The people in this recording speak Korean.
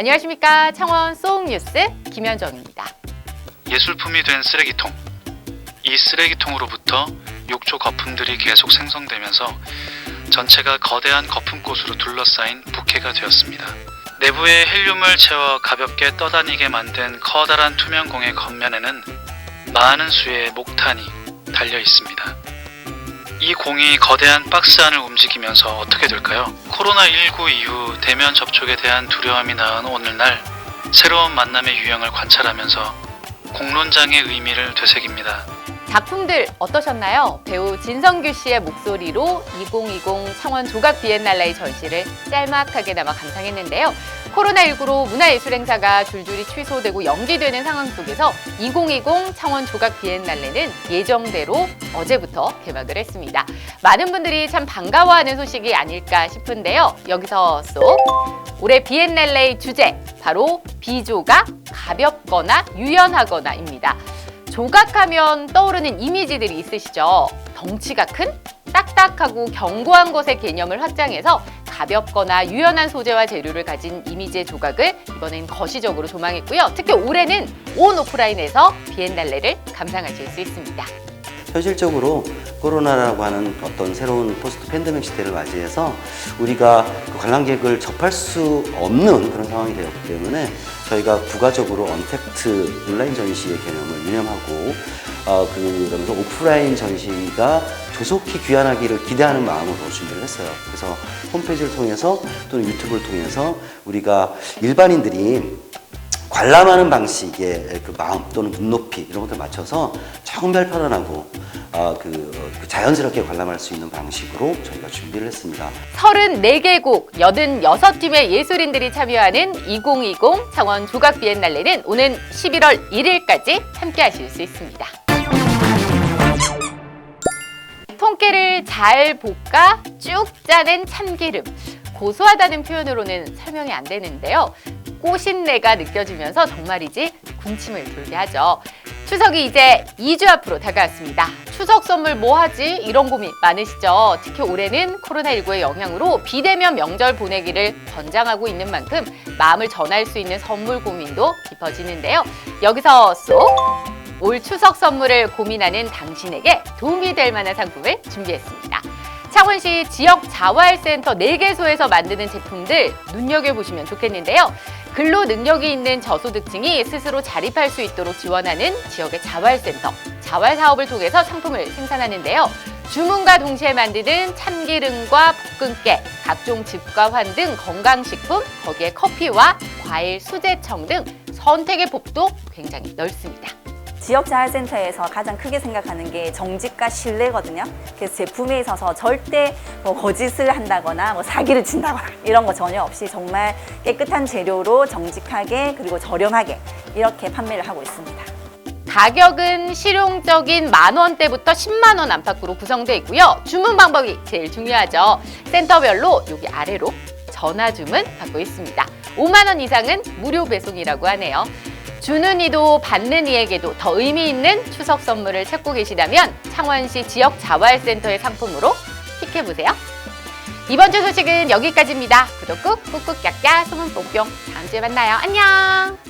안녕하십니까. 창원 송뉴스 김현정입니다. 예술품이 된 쓰레기통. 이 쓰레기통으로부터 욕조 거품들이 계속 생성되면서 전체가 거대한 거품꽃으로 둘러싸인 부케가 되었습니다. 내부에 헬륨을 채워 가볍게 떠다니게 만든 커다란 투명 공의 겉면에는 많은 수의 목탄이 달려 있습니다. 이 공이 거대한 박스 안을 움직이면서 어떻게 될까요? 코로나19 이후 대면 접촉에 대한 두려움이 낳은 오늘날 새로운 만남의 유형을 관찰하면서 공론장의 의미를 되새깁니다. 작품들 어떠셨나요? 배우 진성규 씨의 목소리로 2020 창원 조각 비엔날레의 전시를 짤막하게 남아 감상했는데요. 코로나19로 문화예술 행사가 줄줄이 취소되고 연기되는 상황 속에서 2020 창원 조각 비엔날레는 예정대로 어제부터 개막을 했습니다. 많은 분들이 참 반가워하는 소식이 아닐까 싶은데요. 여기서 쏙 올해 비엔날레의 주제 바로 비조가 가볍거나 유연하거나입니다. 조각하면 떠오르는 이미지들이 있으시죠? 덩치가 큰, 딱딱하고 견고한 것의 개념을 확장해서 가볍거나 유연한 소재와 재료를 가진 이미지의 조각을 이번엔 거시적으로 조망했고요. 특히 올해는 온 오프라인에서 비엔날레를 감상하실 수 있습니다. 현실적으로 코로나라고 하는 어떤 새로운 포스트 팬데믹 시대를 맞이해서 우리가 그 관람객을 접할 수 없는 그런 상황이 되었기 때문에 저희가 부가적으로 언택트 온라인 전시의 개념을 유념하고 어, 그러면서 오프라인 전시가 조속히 귀환하기를 기대하는 마음으로 준비를 했어요. 그래서 홈페이지를 통해서 또는 유튜브를 통해서 우리가 일반인들이 관람하는 방식의 그 마음 또는 눈높이 이런 것들 맞춰서 정말 편안하고 어, 그, 어, 그 자연스럽게 관람할 수 있는 방식으로 저희가 준비를 했습니다. 34개국 86팀의 예술인들이 참여하는 2020 창원 조각 비엔날레는 오는 11월 1일까지 함께 하실 수 있습니다. 통깨를 잘 볶아 쭉 짜낸 참기름. 고소하다는 표현으로는 설명이 안 되는데요. 꼬신내가 느껴지면서 정말이지 군침을 돌게 하죠. 추석이 이제 2주 앞으로 다가왔습니다. 추석 선물 뭐 하지? 이런 고민 많으시죠? 특히 올해는 코로나19의 영향으로 비대면 명절 보내기를 권장하고 있는 만큼 마음을 전할 수 있는 선물 고민도 깊어지는데요. 여기서 쏙! 올 추석 선물을 고민하는 당신에게 도움이 될 만한 상품을 준비했습니다. 창원시 지역 자활센터 4개소에서 만드는 제품들 눈여겨보시면 좋겠는데요. 근로 능력이 있는 저소득층이 스스로 자립할 수 있도록 지원하는 지역의 자활센터, 자활 사업을 통해서 상품을 생산하는데요. 주문과 동시에 만드는 참기름과 볶음깨, 각종 즙과 환 등 건강식품, 거기에 커피와 과일, 수제청 등 선택의 폭도 굉장히 넓습니다. 지역 자활센터에서 가장 크게 생각하는 게 정직과 신뢰거든요. 그래서 제품에 있어서 절대 뭐 거짓을 한다거나 뭐 사기를 친다거나 이런 거 전혀 없이 정말 깨끗한 재료로 정직하게 그리고 저렴하게 이렇게 판매를 하고 있습니다. 가격은 실용적인 만 원대부터 10만 원 안팎으로 구성되어 있고요. 주문 방법이 제일 중요하죠. 센터별로 여기 아래로 전화 주문 받고 있습니다. 5만 원 이상은 무료 배송이라고 하네요. 주는 이도 받는 이에게도 더 의미 있는 추석 선물을 찾고 계시다면 창원시 지역 자활센터의 상품으로 픽해 보세요. 이번 주 소식은 여기까지입니다. 구독 꾹 꾹꾹 깍깍 소문 뽕뿅 다음 주에 만나요. 안녕.